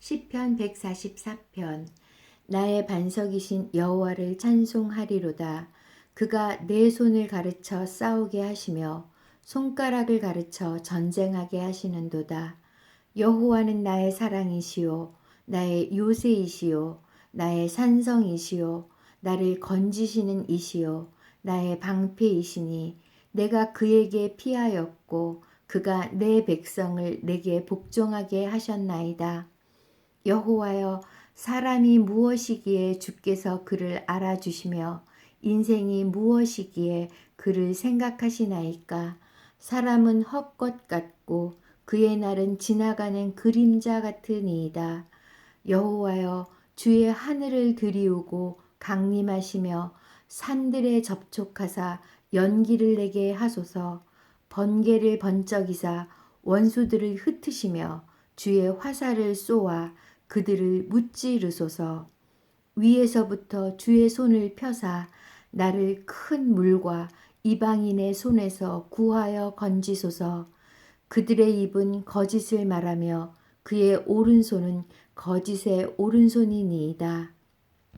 시편 144편. 나의 반석이신 여호와를 찬송하리로다. 그가 내 손을 가르쳐 싸우게 하시며 손가락을 가르쳐 전쟁하게 하시는도다. 여호와는 나의 사랑이시요 나의 요새이시요 나의 산성이시요 나를 건지시는 이시요 나의 방패이시니 내가 그에게 피하였고 그가 내 백성을 내게 복종하게 하셨나이다. 여호와여 사람이 무엇이기에 주께서 그를 알아주시며 인생이 무엇이기에 그를 생각하시나이까 사람은 헛것 같고 그의 날은 지나가는 그림자 같으니이다. 여호와여 주의 하늘을 들이우고 강림하시며 산들에 접촉하사 연기를 내게 하소서 번개를 번쩍이사 원수들을 흩으시며 주의 화살을 쏘아 그들을 무찌르소서 위에서부터 주의 손을 펴사 나를 큰 물과 이방인의 손에서 구하여 건지소서 그들의 입은 거짓을 말하며 그의 오른손은 거짓의 오른손이니이다.